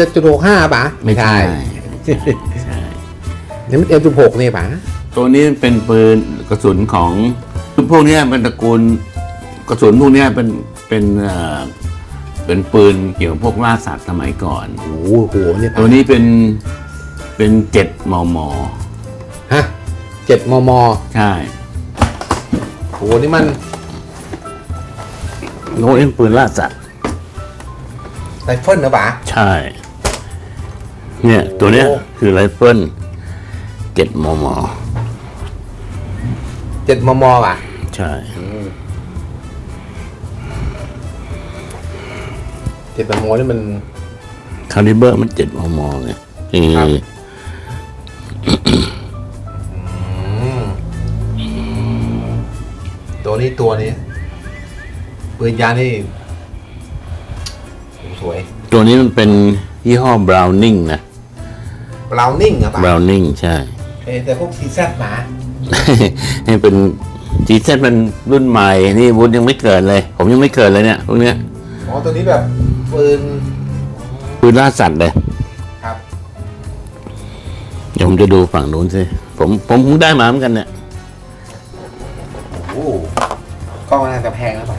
จ็ดจุดหกห้าป่ะไม่ใช่ใช่นี่มันเอ็มจุดหกนี่ป่ะตัวนี้เป็นปืนกระสุนของพวกเนี้ยเป็นตระกูลกระสุนพวกเนี้ยเป็นเป็นเอ่อเป็นปืนเกี่ยวกับพวกล่าสัตว์สมัยก่อนโอ้โหโหเนี่ยตัวนี้เป็นเป็นเจ็ดมมฮะเจ็ดมมใช่โหนี่มันโน้ตเป็นปืนล่าสัตว์ไรเฟิลนะป่ะใช่ เนี่ยตัวเนี้ยโอ้คือไรเฟิลเจ็ดมมเจ็ดมมป่ะ ใช่เจ็ดมมนี่มันคาลิเบอร์มันเจ็ดมมไงเอครับอตัวนี้ตัวนี้ปืนยางนี่โอ้สวย ตัวนี้มันเป็นยี่ห้อบราวนิงนะ บราวนิ่งอะป่ะบราวนิงใช่ เอ้ยแต่พวกซีแซดหมาให้เป็นจีเซเป็นรุ่นใหม่นี่วุฒิยังไม่เกิดเลย ผมยังไม่เกิดเลยเนี่ยพวกเนี้ยอ๋อตัวนี้แบบปืนปืนล่าสัตว์เลยครับเดี๋ยวผมจะดูฝั่งนู้นสิผมผมเพิ่งได้มาเหมือนกันเนี่ยโอ้โหกล้องน่าจะแพงแล้วป่ะ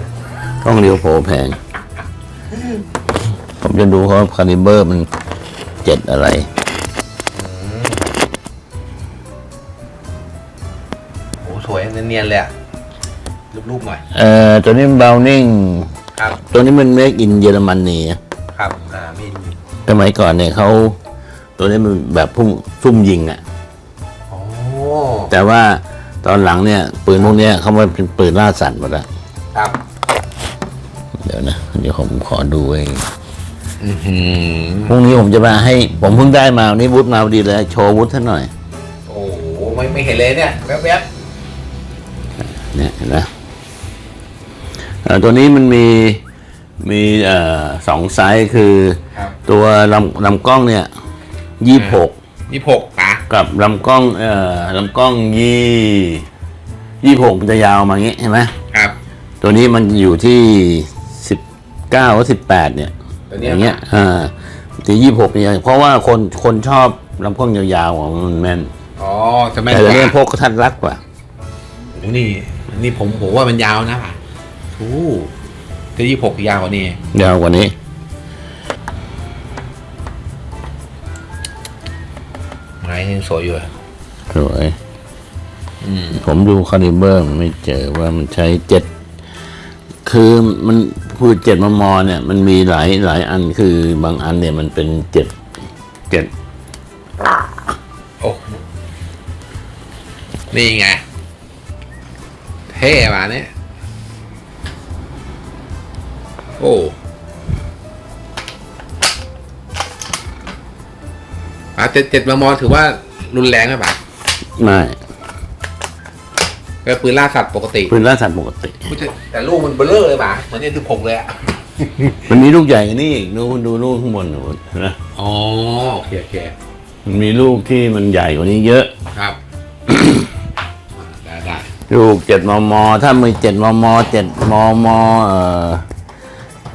กล้องเรียวโผแพง ผมจะดูเขาคาลิเบอร์มันเจ็ดอะไร เนียนๆเลยอะรูปๆหน่อย เอ่อตัวนี้บราวนิงครับ ตัวนี้มันเมกอินเยอรมนีครับ อ่ามีสมัยก่อนเนี่ยเขาตัวนี้มันแบบพุ่งซุ่มยิงอะโอ้แต่ว่าตอนหลังเนี่ย ปืนพวกเนี้ยเขามาเป็นปืนล่าสัตว์หมดแล้วครับ เดี๋ยวนะเดี๋ยวผมขอดูเองอือหือพรุ่งนี้ผมจะมาให้ ผมเพิ่งได้มาวันนี้วุฒิมาพอดีเลยโชว์วุฒิท่านหน่อย โอ้โหไม่ไม่เห็นเลยเนี่ย แวบ เนี่ยเห็นไหมเอ่อตัวนี้มันมีมีเอ่อสองไซส์คือๆครับตัวลำลำกล้องเนี่ยยี่หกยี่หกป่ะกับลำกล้องเอ่อลำกล้องยี่ยี่หกมันจะยาวมาอย่างงี้เห็นไหมครับ ตัวนี้มันอยู่ที่สิบเก้าหรือสิบแปดเนี่ยตัวเนี้อยย่างเงี้ยอ่าที่ยี่หกเนี่ยเพราะว่าคนคนชอบลำกล้องยาวๆของมันแม่นอ๋อจะไม่แต่กเรื่องพว่ากกระทัดรัดกว่าโอ้นี่ นี่ผมผมว่ามันยาวนะป่ะโอ้จะยี่หกยาวกว่านี้ ยาวกว่านี้ ไม้ยังสวยอยู่อะสวยอืมผมดูคาลิเบอร์ไม่เจอว่ามันใช้เจ็ด คือมันพูดเจ็ดมมเนี่ย มันมีหลายหลายอันคือบางอันเนี่ยมันเป็นเจ็ดเจ็ดโอ้นี่ไง เท่ป่ะเนี่ยโอ้อะเจ็ดเจ็ดมมถือว่ารุนแรงไหมป่ะไม่ก็ปืนล่าสัตว์ปกติปืนล่าสัตว์ปกติอุ๊ยแต่แต่ลูกมันเบลอเลยป่ะเหมือนเนี่ยคือผมเลยอะมันมีลูกใหญ่กว่านี่อีกดูดูลูกข้างบนหนูนะอ๋อโอเคโอเคมันมีลูกที่มันใหญ่กว่านี้เยอะครับได้ได้ ลูกเจ็ดมม ถ้ามีเจ็ดมมเจ็ดมมเอ่อ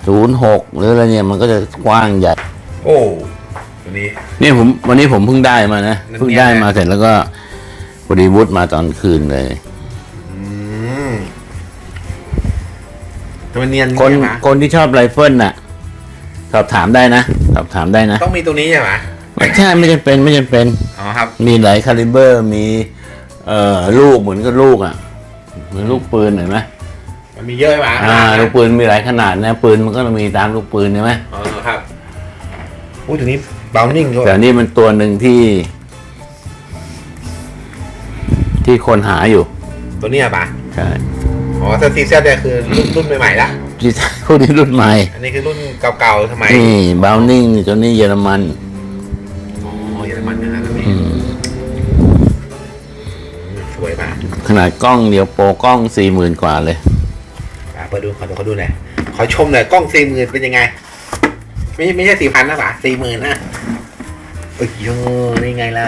ศูนย์หกหรืออะไรเนี่ยมันก็จะกว้างใหญ่ โอ้ตัวนี้ นี่ผมวันนี้ผมเพิ่งได้มานะนั่นไงเพิ่งได้มาเสร็จแล้วก็พอดีวุฒมาตอนคืนเลยอืมแต่มันเนียนคนใช่ไหมคนที่ชอบไรเฟิลน่ะ สอบถามได้นะ สอบถามได้นะ ต้องมีตัวนี้ใช่ไหมไม่ใช่ไม่จำเป็นไม่จำเป็น อ๋อครับ มีหลายคาลิเบอร์มี เอ่อ ลูกเหมือนกับลูกอะ เหมือนลูกปืนเห็นไหมมันมีเยอะใช่ไหมอ่าลูกปืนมีหลายขนาดนะปืนมันก็มีตามลูกปืนใช่ไหมอ๋อครับอู้ตัวนี้บ o วนิ่งด้วยแต่นี่มันตัวหนึ่งที่ ที่คนหาอยู่ ตัวเนี้ยป่ะใช่อ๋อแต่ซีเซียเนี่ยคือรุ่นรุ่นใหม่ๆละที่พวกนี้รุ่นใหม่ อันนี้คือรุ่นเก่าๆสมัยนี่บาวนิ่งตัวนี้เยอรมันอ๋อเยอรมันนะฮะตั ขนาดกล้องเดียวโปรกล้องสี่หมื่นกว่าเลย อะเปิดดูขอดูขอดูหน่อยขอชมหน่อยกล้องสี่หมื่นเป็นยังไง ไม่ไม่ใช่สี่พันนะป่ะสี่หมื่นนะเอ้ยโยนี่ไงล่ะ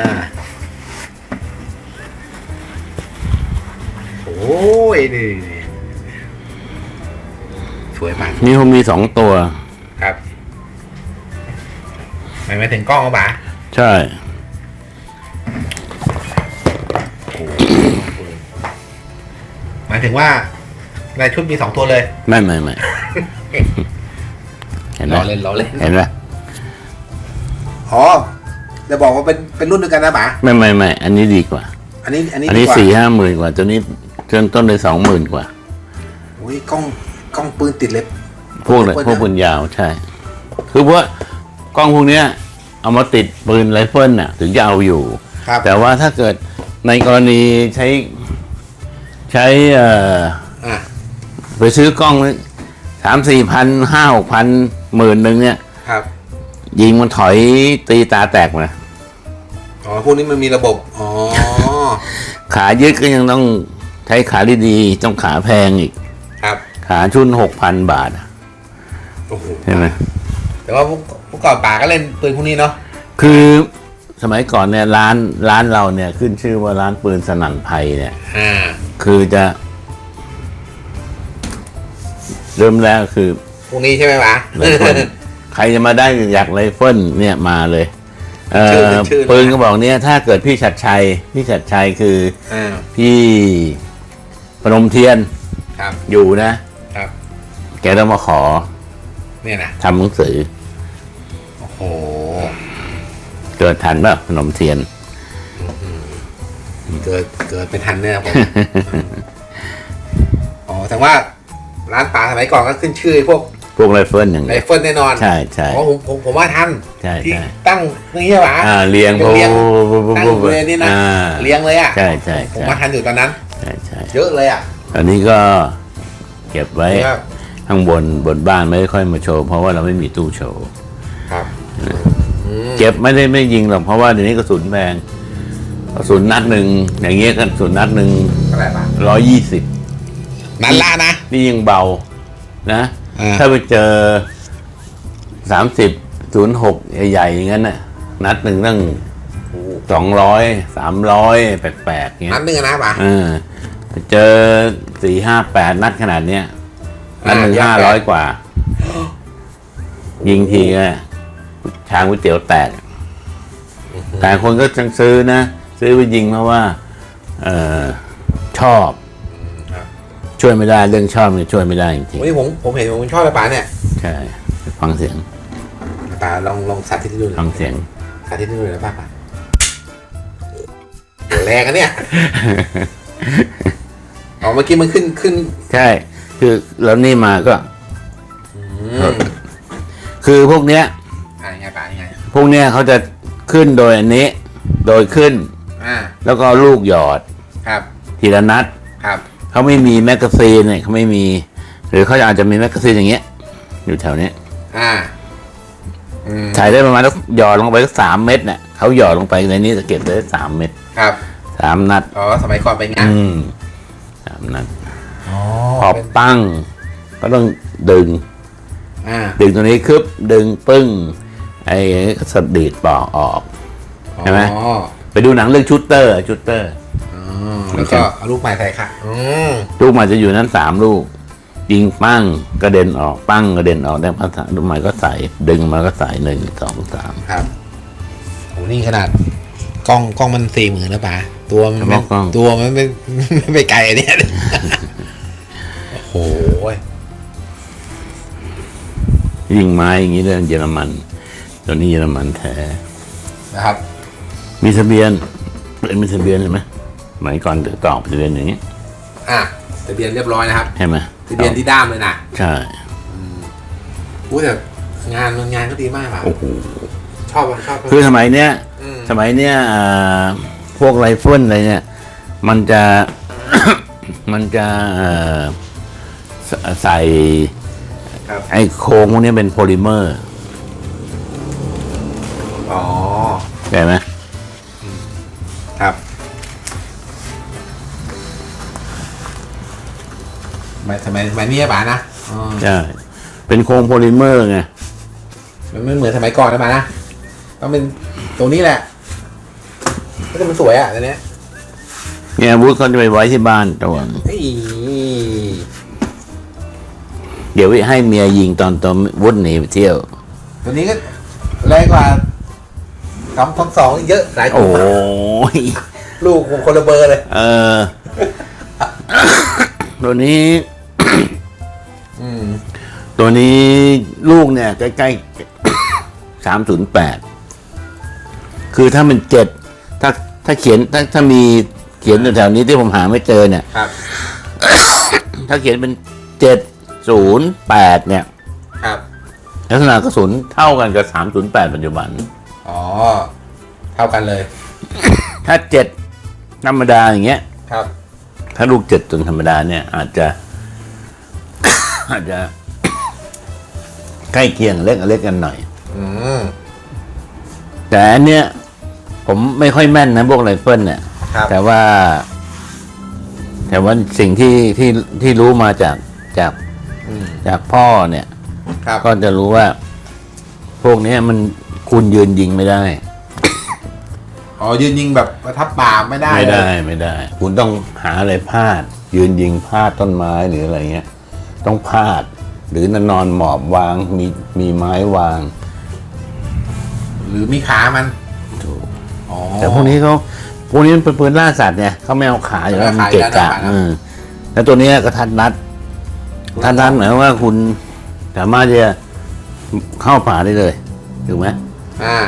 โอ้ยนี่สวยมากนี่ผมมีสองตัว ครับหมายหมายถึงกล้องเอาป๋าใช่ายถึงว่า ในชุดมีสองตัวเลย ไม่ไม่ไม่ เห็นไหมล้อเล่นล้อเล่น เห็นไหมอ๋อจะบอกว่าเป็นเป็นรุ่นเดียวกันนะป๋าไม่ไม่ไม่อันนี้ดีกว่า อันนี้ อันนี้อันนี้ดีกว่าสี่ห้าหมื่นกว่า ตัวนี้เริ่มต้นเลยสองหมื่นกว่าอุ้ยกล้องกล้องปืนติดเล็บ พวกเลยไรเฟิลพวกปืนยาวใช่ คือว่ากล้องพวกเนี้ย เอามาติดปืนไรเฟิลน่ะ ถึงจะเอาอยู่ ครับ แต่ว่าถ้าเกิดในกรณีใช้ ใช้เอ่ออะไปซื้อกล้องสามสี่พันห้าหกพันหมื่นหนึ่งเนี่ย ครับยิงมันถอยตีตาแตกมา อ๋อพวกนี้มันมีระบบ อ๋อ ขายึดก็ยังต้องใช้ขาดีๆต้องขาแพงอีก ครับขาชุนหกพันบาทอะโอ้โหใช่ไหมแต่ว่าพวกพวกก่อนป๋าก็เล่นปืนพวกนี้เนาะคือ สมัยก่อนเนี่ยร้านร้านเราเนี่ยขึ้นชื่อว่าร้านปืนสนั่นภัยเนี่ย อ่า คือจะ เริ่มแรกคือพวกนี้ใช่ไหมป๋าไรเฟิลใครจะมาได้อยากไรเฟิลเนี่ยมาเลย เอชื่ออเป็นชื่อเลยนะ ปืนก็บอกเนี่ยถ้าเกิดพี่ชัดชัย พี่ชัดชัยคือ อ่า พี่พนมเทียนครับ อยู่นะ ครับ แกต้องมาขอเนี่ยนะทำหนังสือ โอ้โห เกิดทันป่ะพนมเทียน เกิดเกิดเป็นทันเนี่ยผม อ๋อแต่ว่าร้านป๋าสมัยก่อนก็ขึ้นชื่อพวกพวกไรเฟิลอย่างไรเงี้ย เฟิลแน่นอนใช่ใช่ อ๋อผมผมผมว่าทันใช่ที่ใช่ตั้งนี่ใช่ปะอ่าเรียงเป็นเรียงโอ้โหตั้งอยู่เลยนี่นะอ่า เลี้ยงเลยอะใช่ใช่ผมใช่ว่าทันอยู่ตอนนั้น ใช่ใช่เยอะเลยอะอันนี้ก็เก็บไว้ครับข้างบนบนบ้านไม่ค่อยมาโชว์ เพราะว่าเราไม่มีตู้โชว์ ครับอืม เก็บไม่ได้ไม่ยิงหรอกเพราะว่าเดี๋ยวนี้กระสุนแพงกระสุนนัดหนึ่งอย่างเงี้ยกระสุนนัดหนึ่งเท่าไหร่ปะร้อยยี่สิบนันล่านะนี่ยังเบานะอ่าถ้าไปเจอสามสิบศูนย์หกใหญ่ๆอย่างนั้นน่ะนัดหนึ่งตั้งสองร้อยสามร้อยแปลกๆเงี้ยนัดหนึ่งอะนะปะเออไปเจอสี่ห้าแปดนัดขนาดเนี้ยนัดหนึ่งอ่าห้าแยกแปร้ดอยกว่า ยิงทีก็ ชามก๋วยเตี๋ยวแตก แต่คนก็จังซื้อนะ ซื้อไปยิงเพราะว่าเออชอบครับช่วยไม่ได้เรื่องชอบเนี่ยช่วยไม่ได้จริงวันนี้ผมผมเห็นผมชอบเลยป๋าเนี่ย ๆใช่ฟังเสียงป๋าลองลองสาธิตให้ดูหน่ฟัอยงเสียง สาธิตให้ดูหน่อยนะป้าป๋าโหแรงอะเนี่ยอ๋อเมื่อกี้มันขึ้นขึ้นใช่ คือแล้วนี่มาก็ อืม คือพวกเนี้ยอ่ายังไง ป๋ายังไง พวกเนี้ยเขาจะขึ้นโดยอันนี้ โดยขึ้น อ่า แล้วก็ลูกหยอดครับ ทีละนัดครับ เขาไม่มีแมกกาซีนเนี่ยเขาไม่มี หรือเขาอาจจะมีแมกกาซีนอย่างเงี้ย อยู่แถวเนี้ยอ่า อืม ถ่ายได้ประมาณสักหยอดลงไปสักสามเม็ดเนี่ยเขาหยอดลงไปในนี้จะเก็บได้สามเม็ดครับ สามนัด อ๋อ สมัยก่อนเป็นไงอืมสามนัดอ๋อพอเป็นปั้ง ก็ต้องดึง อ่า ดึงตัวนี้คึบดึงปึ้ง ไอ้สะดีดปอกออกใช่ไหมอ๋อไปดูหนังเรื่องชูตเตอร์ชูตเตอร์อ๋อแล้วก็เอาลูกใหม่ใส่ค่ะอืมลูกใหม่จะอยู่นั้นสามลูกยิงปั้งกระเด็นออกปั้งกระเด็นออกได้ภาษาลูกใหม่ก็ใส่ดึงมาก็ใส่หนึ่งสองสามครับโหนี่ขนาดกล้องกล้องมันสี่หมื่นแล้วป๋าตัวมันไม่กล้องตัวมันไม่ไม่ไปไกลอันเนี่ยโอ้โหยิงไม้อย่างนี้เรื่องเยอรมัน ตัวนี้เยอรมันแท้นะครับ มีทะเบียนเป็นมีทะเบียนใช่ไหมสมัยก่อนถือต่อทะเบียนอย่างนี้ อะทะเบียนเรียบร้อยนะครับใช่ไหมทะเบียนที่ด้ามเลยนะใช่อู้แต่งานงานก็ดีมากอะโอ้โหชอบอะชอบคือสมัยเนี้ยมสมัยเนี้ยอ่าพวกไรเฟิลอะไรเนี่ย มันจะมันจะเอ่อใสใส่ครับไอ้โครงพวกนี้เป็นโพลิเมอร์ ใช่ไหมครับสมัยสมัยสมัยนี้อะป๋านะอ๋อใช่เป็นโครงโพลิเมอร์ไงมันไม่เหมือนสมัยก่อนนะป๋านะต้องเป็นตรงนี้แหละก็จะมันสวยอะตัวเนี้ยเนี่ยอาวุธเขาจะไปไว้ที่บ้านตัวเฮ้ยเดี๋ยวให้เมียยิงตอนตอนวุฒหนีไปเที่ยว ตัวนี้ก็แรงกว่า สองสองสองเยอะหลายโอ้คู่ยลูกคนละเบอร์เลย เออ ตัวนี้ อืมตัวนี้ลูกเนี่ยใกล้ๆ สามศูนย์แปด คือถ้ามันเจ็ด ถ้าถ้าเขียนถ้าถ้ามีเขียนแถวๆนี้ที่ผมหาไม่เจอเนี่ย ครับ ถ้าเขียนเป็นเจ็ดศูนย์แปดเนี่ย ครับ ลักษณะกระสุนเท่ากันกับสามศูนย์แปดปัจจุบันอ๋อ เท่ากันเลย ถ้าเจ็ดธรรมดาอย่างเงี้ย ครับ ถ้าลูกเจ็ดตัวธรรมดาเนี่ย อาจจะ อาจจะ ใกล้เคียงเล็กเล็กกันหน่อย อืมแต่อันเนี้ยผมไม่ค่อยแม่นนะพวกไรเฟิลเนี่ยครับแต่ว่า แต่ว่าสิ่งที่ที่ที่รู้มาจากจากอืมจากพ่อเนี่ยครับก็จะรู้ว่า พวกเนี้ยมัน คุณยืนยิงไม่ได้ อ๋อยืนยิงแบบประทับป่าไม่ได้ไม่ได้เลยไม่ได้ คุณต้องหาอะไรพาด ยืนยิงพาดต้นไม้หรืออะไรเงี้ย ต้องพาด หรือนอนหมอบวางมีมีไม้วาง หรือมีขามันถูก อ๋อ แต่พวกนี้เขาพวกนี้มันเป็นปืนล่าสัตว์เนี่ยเขาไม่เอาขาอยู่แล้วไม่มันเอาขาเกะอยู่กะแล้วนะเออแล้วตัวเนี้ยกระทัดรัดกระทัดรัดหมายความว่าคุณสามารถจะเข้าป่าได้เลยถูกไหม อ่า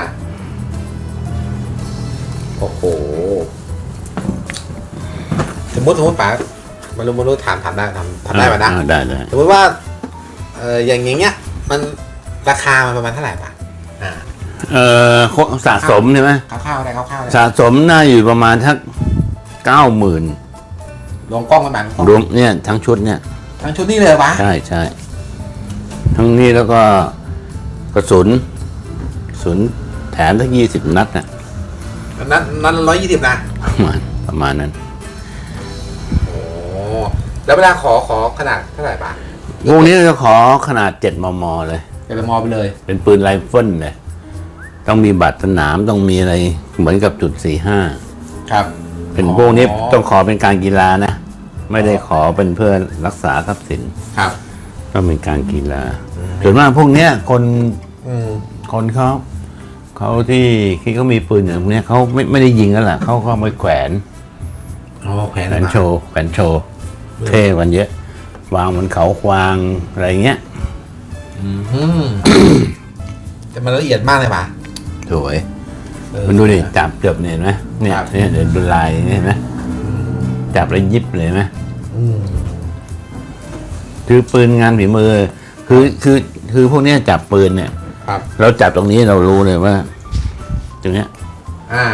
โอ้โห สมมติสมมติป๋ามารู้มารู้ถามถามได้ถามถามได้ป่ะนะอ่าได้ได้สมมติว่า เอออย่างอย่างเงี้ย มันราคามันประมาณเท่าไหร่ป่ะอ่าเออสะสมใช่ไหมคร่าวๆอะไรคร่าวๆเลยสะสมน่าอยู่ประมาณทักเก้าหมื่นลงกล้องกันบ้างรวมเนี่ยทั้งชุดเนี่ย ทั้งชุดนี้เลยวะใช่ใช่ทั้งนี้แล้วก็กระสุน กระสุนแถมทั้งยี่สิบนัดนะนั้นนั้นร้อยยี่สิบนะประมาณประมาณนั้น โอ้แล้วเวลาขอขอขนาดเท่าไหร่ป่ะพวกนี้จะขอขนาดเจ็ดมมเลยจะไปมอไปเลย เป็นปืนไรเฟิลเลยต้องมีบัตรสนามต้องมีอะไรเหมือนกับจุดสี่ห้าครับ เป็นพวกนี้ต้องขอเป็นการกีฬานะ ไม่ได้ขอเป็นเพื่อรักษาทรัพย์สินครับต้องเป็นการกีฬาส่วนมากพวกเนี้ยคนอืมคนเขา เขาที่ที่เขามีปืนอย่างพวกเนี้ยเขาไม่ไม่ได้ยิงกันแหละเขาก็เอาไปแขวนอ๋อแขวนแขวนโชว์แขวนโชว์เท่กันเยอะ วางบนเขาควางอะไรเงี้ยอืมแต่มันละเอียดมากเลยป่ะสวยเออมันดูดิจับเจ็บเนี่ยเห็นไหมเนี่ยครับเนี่ยเดี๋ยวดูลายนี่เห็นไหมจับแล้วยิบเลยเห็นไหมอืมคือปืนงานฝีมือ คือคือคือพวกเนี้ยจับปืนเนี่ย ครับ เราจับตรงนี้เรารู้เลยว่า ตรงเนี้ย อ่า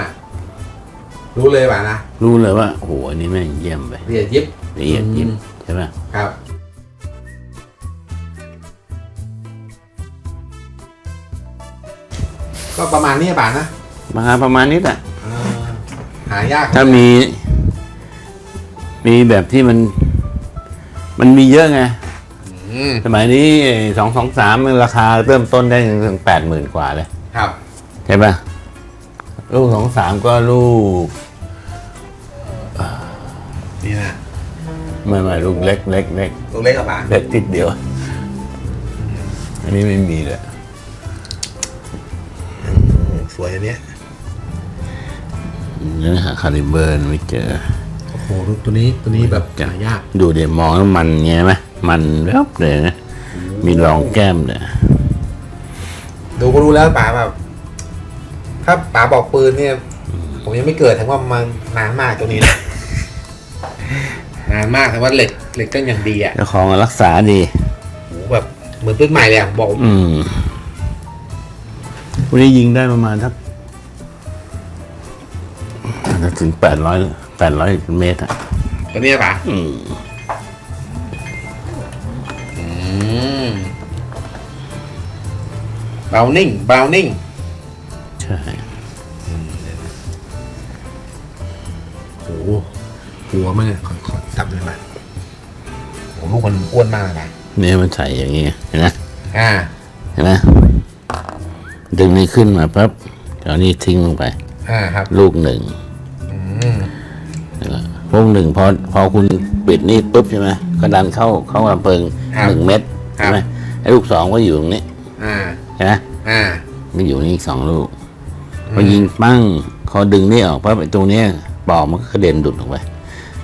รู้เลยป่ะนะรู้เลยว่าโอ้โหอันนี้แม่งเยี่ยมไปละเอียดยิบ ละเอียดยิบอืม ใช่ไหมครับ ก็ประมาณนี้ป่ะนะมาประมาณนี้แหละอ่าหายากถ้ามี มีแบบที่มัน มันมีเยอะไงอืม สมัยนี้สองสองสามราคาเริ่มต้นได้ถึงแปดหมื่นกว่าเลย ครับ ใช่ปะลูกสองสามก็ลูกนี่นะไม่ไม่ลูกเล็กเล็กเล็กตัวเล็กกับป่ะเล็กติดเดียว อันนี้ไม่มีเลยสวยอันเนี้ยเนื้อหาคาลิเบอร์ไม่เจอโอ้โหตัวนี้ตัวนี้แบบหายาก ดูเดี๋ยวมองแล้วมันเงี้ยไหม มันแบบเลยนะ มีรองแก้มเนี่ยดูก็รู้แล้วป๋าแบบ ถ้าป๋าบอกปืนเนี่ย ผมยังไม่เกิดทั้งว่ามันนานมากตัวนี้นะนานมากแต่ว่าเหล็กเหล็กก็อย่างดีอะเจ้าของรักษาดีโหแบบเหมือนปืนใหม่เลยอะบอกอืมวันนี้ยิงได้ประมาณสักอาจจะถึงแปดร้อยแปดร้อยเมตรอะตัวนี้ป๋าอืม ราวนิ่งบราวนิ่งใช่โอ้โหหัวมันเนี่ยขอขอจับเลยมาโอ้โหลูกมันอ้วนมากเลยนะเนี่ยมันใส่อย่างงี้เห็นไหมอ่าเห็นไหมดึงนี้ขึ้นมาปั๊บเอานี่ทิ้งลงไป อ่าครับ ลูกหนึ่งอืมพวกหนึ่งพอพอคุณปิดนี่ปุ๊บใช่ไหมก็ดันเข้าเข้ากระเพิงหนึ่งเม็ดใช่ไหมไอ้ลูกสองก็อยู่ตรงนี้ อ่าใช่ไหมอ่ามันอยู่นี่อีกสองลูกอืพอยิงปั้งพอดึงนี่ออกปั๊บไอ้ตรงเนี้ยปอกมันก็กระเด็นดุดออกไป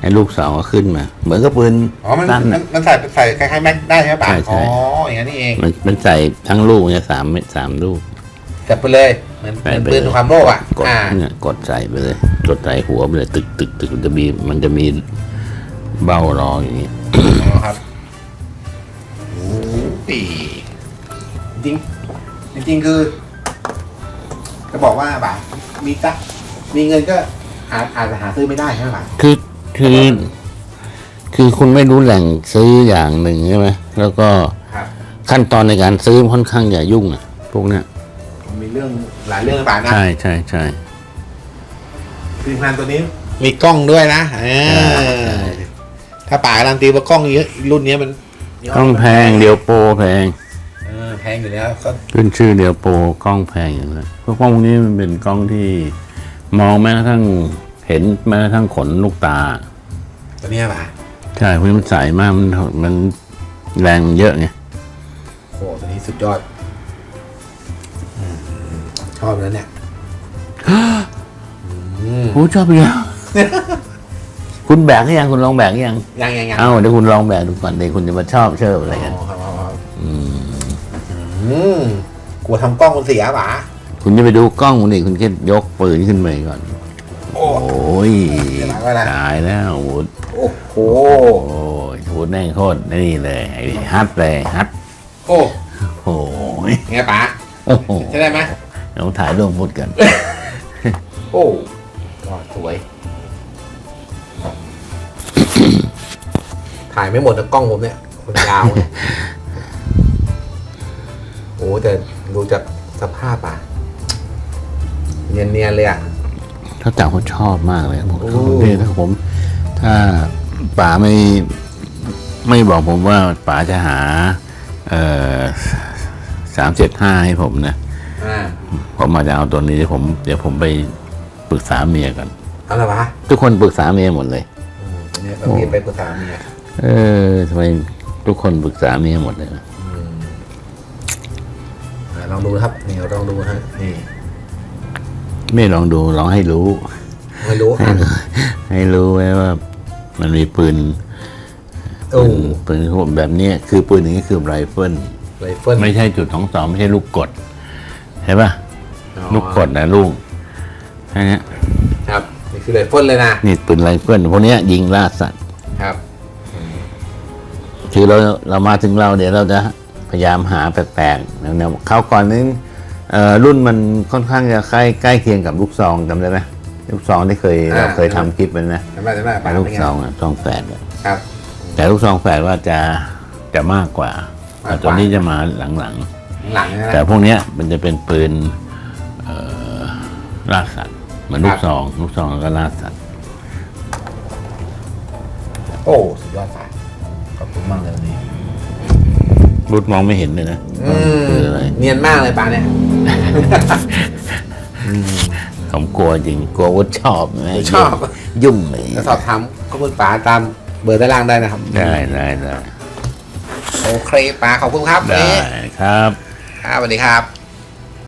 ไอ้ลูกสองก็ขึ้นมา เหมือนกับปืนอ๋อมันสั้นมันน่ะมันใส่ใส่คล้ายๆแม็กได้ใช่ไหมป๋าใช่ใช่ อ๋ออย่างนั้นนี่เองมันมันใส่ทั้งลูกเนี่ยสามเม็ดสามลูก จับไปเลยเหมือนเหใส่มือนไปปืนเลย ความโลภอะกดอ่าเนี่ยกดใส่ไปเลย กดใส่หัวไปเลย ตึกตึกตึกมันจะมีมันจะมีเบ้ารออย่างนี้อ๋อครับโอ้ปีจริงจริงๆคือ จะบอกว่าบ่ามีสักมีเงินก็หาอาจจะหาซื้อไม่ได้ใช่ไหมบ่าคือคือ คือคุณไม่รู้แหล่งซื้ออย่างหนึ่งใช่ไหมแล้วก็ครับ ขั้นตอนในการซื้อค่อนข้างอย่ายุ่งอะพวกเนี้ยมันมีเรื่องหลายเรื่องนะบ่านะใช่ใช่ใช่ทีมงานตัวนี้ มีกล้องด้วยนะเออถ้าป่าการันตีว่ากล้องเยอะรุ่นเนี้ยมันกล้องแพงเดียวโปรแพงเออ แพงอยู่แล้วก็ขึ้นชื่อเดียวโปรกล้องแพงอย่างนั้นเพราะกล้องพวกนี้มันเป็นกล้องที่มองแม้กระทั่งเห็นแม้กระทั่งขนลูกตา ตัวเนี้ยป่ะใช่เพราะมันใสมากมันมันแรงเยอะไงโอ้ตัวนี้สุดยอดอืมชอบแล้วเนี่ยอืมโอ้ชอบไปแล้วคุณแบกหรือยังคุณลองแบกหรือยังยังยังยังเอ้าเดี๋ยวคุณลองแบกดูก่อนเดี๋ยวคุณจะมาชอบเชื่ออะไรกัน อ๋อ กลัวทำกล้องมันเสียป่ะคุณจะไปดูกล้องคุณนี่คุณแค่ยกปืนขึ้นไปก่อน โอ้โอ้ยเดี๋ยวหลังก็ได้ตายแล้วโอ้โหโอ้โหโอ้ยพูดแน่งโคตรนี่เลยไอ้ฮัทเลยฮัทโอ้โอ้ยไงป๋าโอ้โหใช่ได้ไหมเราถ่ายรูปพูดกัน โอ้ก็สวย ถ่ายไม่หมดนะกล้องผมเนี่ยคนยาวเนี่ยโอ้แต่ดูจากสภาพอะ เนียนๆเลยอะถ้าจ๋าเขาชอบมากเลยผมโอ้เนี่ยถ้าผม ถ้าป๋าไม่ไม่บอกผมว่าป๋าจะหา เอ่อสามเจ็ดห้าให้ผมนะ อ่าผมมาจะเอาตัวนี้เดี๋ยวผมเดี๋ยวผมไปปรึกษาเมียกันเอาละวะทุกคนปรึกษาเมียหมดเลย อืมเนี่ยเรามีไปปรึกษาเมีย เออทำไมทุกคนปรึกษาเมียหมดเลยอืมอ่าลอง ดูนะครับนี่ลองดูฮะนี่ไม่ลองดูลองให้รู้ไม่รู้อะให้รู้ไว้ว่า มันมีปืนโอ้ปืนปืนแบบเนี้ยคือปืนอย่างนี้คือไรเฟิลไรเฟิลไม่ใช่จุดสองสองไม่ใช่ลูกกดเห็นปะอ๋อลูกกดนะลูกแค่เนี้ยครับนี่คือไรเฟิลเลยนะนี่ปืนไรเฟิลพวกเนี้ยยิงล่าสัตว์ครับ คือเราเรามาถึงเราเดี๋ยวเราจะ พยายามหาแปลกๆแนวๆเขาวก่อนนึงเอ่อรุ่นมันค่อนข้างจะใกล้ใกล้เคียงกับลูกซองจำได้ไหมลูกซองที่เคยเราเคยทำคลิปมันนะจำได้จำได้แต่ป๋าลูกเป็นไงซองอะซองแฝดอะครับ แต่ลูกซองแฝดว่าจะจะมากกว่ามากกว่าแต่ตัวนี้จะมาหลังหลังนะๆแต่พวกเนี้ยมันจะเป็นปืนเอ่อล่าสัตว์เหมือนลูกซอง ลูกซองแล้วก็ล่าสัตว์โอ้สุดยอดสายขอบคุณมากเลยวันนี้ รุดมองไม่เห็นเลยนะอืคืออะไรเนียนมากเลยป๋าเนี่ย ผมกลัวจริงกลัววุฒชอบไหมชอบ ยุ่งเลยจะสอบถามข้อมูลป๋าตามเบอร์ด้านล่างได้นะครับ ได้ได้ได้โอเคป๋าขอบคุณครับวันได้นี้ครับ ครับสวัสดีครับ